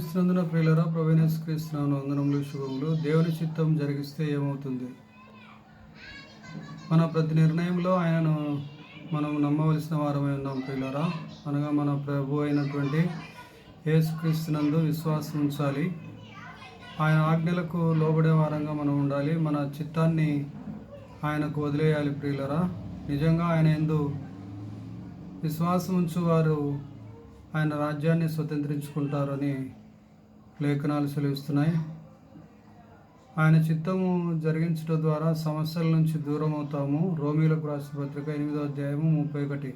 క్రీస్తునందున ప్రియులరా ప్రవీణస్ క్రీస్తునాను వందనములు శుభములు. దేవుని చిత్తం జరిగిస్తే ఏమవుతుంది? మన ప్రతి నిర్ణయంలో ఆయనను మనం నమ్మవలసిన వారమై ఉన్నాం ప్రియులరా. అనగా మన ప్రభు అయినటువంటి యేసుక్రీస్తునందు విశ్వాసం ఉంచాలి. ఆయన ఆజ్ఞలకు లోబడే వారంగా మనం ఉండాలి. మన చిత్తాన్ని ఆయనకు వదిలేయాలి ప్రియులరా. నిజంగా ఆయన ఎందు విశ్వాసం ఉంచువారు ఆయన రాజ్యాన్ని స్వతంత్రించుకుంటారని లేఖనాలు సెలవిస్తున్నాయి. ఆయన చిత్తము జరిగించడం ద్వారా సమస్యల నుంచి దూరం అవుతాము రోమిలకు రాసిన పత్రిక ఎనిమిదో అధ్యాయము ముప్పై ఒకటి.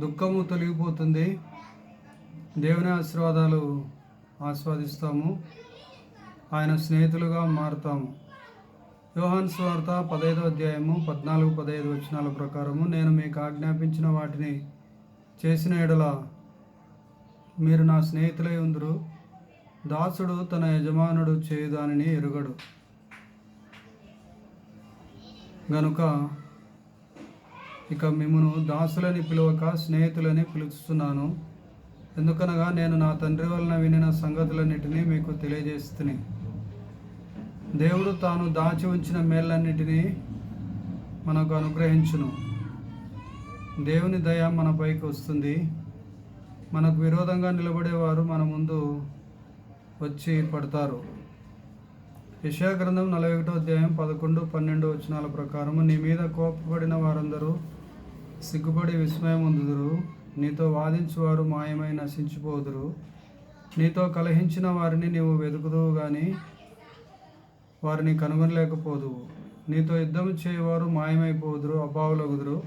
దుఃఖము తొలగిపోతుంది. దేవుని ఆశీర్వాదాలు ఆస్వాదిస్తాము. ఆయన స్నేహితులుగా మారుతాము. యోహాన్ స్వార్త పదహైదో అధ్యాయము పద్నాలుగు పదహైదు వచనాల ప్రకారము నేను మీకు ఆజ్ఞాపించిన వాటిని చేసిన ఎడల మీరు నా స్నేహితులై ఉందరు. దాసుడు తన యజమానుడు చేయుదానిని ఎరుగడు. గనుక ఇక మిమ్మను దాసులని పిలువక స్నేహితులని పిలుస్తున్నాను ఎందుకనగా నేను నా తండ్రి వలన వినిన సంగతులన్నిటినీ మీకు తెలియజేస్తుని. దేవుడు తాను దాచి ఉంచిన మేళ్ళన్నిటినీ మనకు అనుగ్రహించును. దేవుని దయ మనపైకి వస్తుంది. మనకు విరోధంగా నిలబడేవారు మన ముందు వచ్చి పడతారు. యశా గ్రంథం నలభై ఒకటో అధ్యాయం పదకొండు పన్నెండు వచనాల ప్రకారము నీ మీద కోపపడిన వారందరూ సిగ్గుపడి విస్మయం ఉందుదురు. నీతో వాదించువారు మాయమై నశించిపోదురు. నీతో కలహించిన వారిని నీవు వెతుకుదువు కానీ వారిని కనుగొనలేకపోదువు. నీతో యుద్ధం చేయవారు మాయమైపోదురు అపావులగుదురు.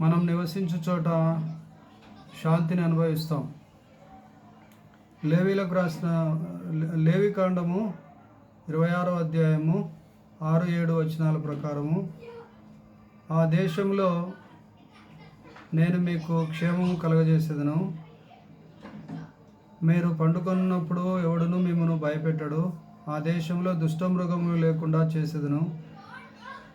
మనం నివసించు చోట శాంతిని అనుభవిస్తాం. లేవీలకు రాసిన లేవికాండము ఇరవై ఆరో అధ్యాయము ఆరు ఏడు వచనాల ప్రకారము. ఆ దేశంలో నేను మీకు క్షేమము కలగజేసేదను. మీరు పండుకొన్నప్పుడు ఎవడును మిమ్మను భయపెట్టడు. ఆ దేశంలో దుష్టమృగము లేకుండా చేసేదను.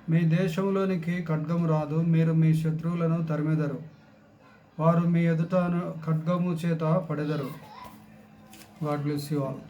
మీ దేశంలోనికి ఖడ్గం రాదు. మీరు మీ శత్రువులను తరిమెదరు. వారు మీ ఎదుట ఖడ్గము చేత పడెదరు. God bless you all.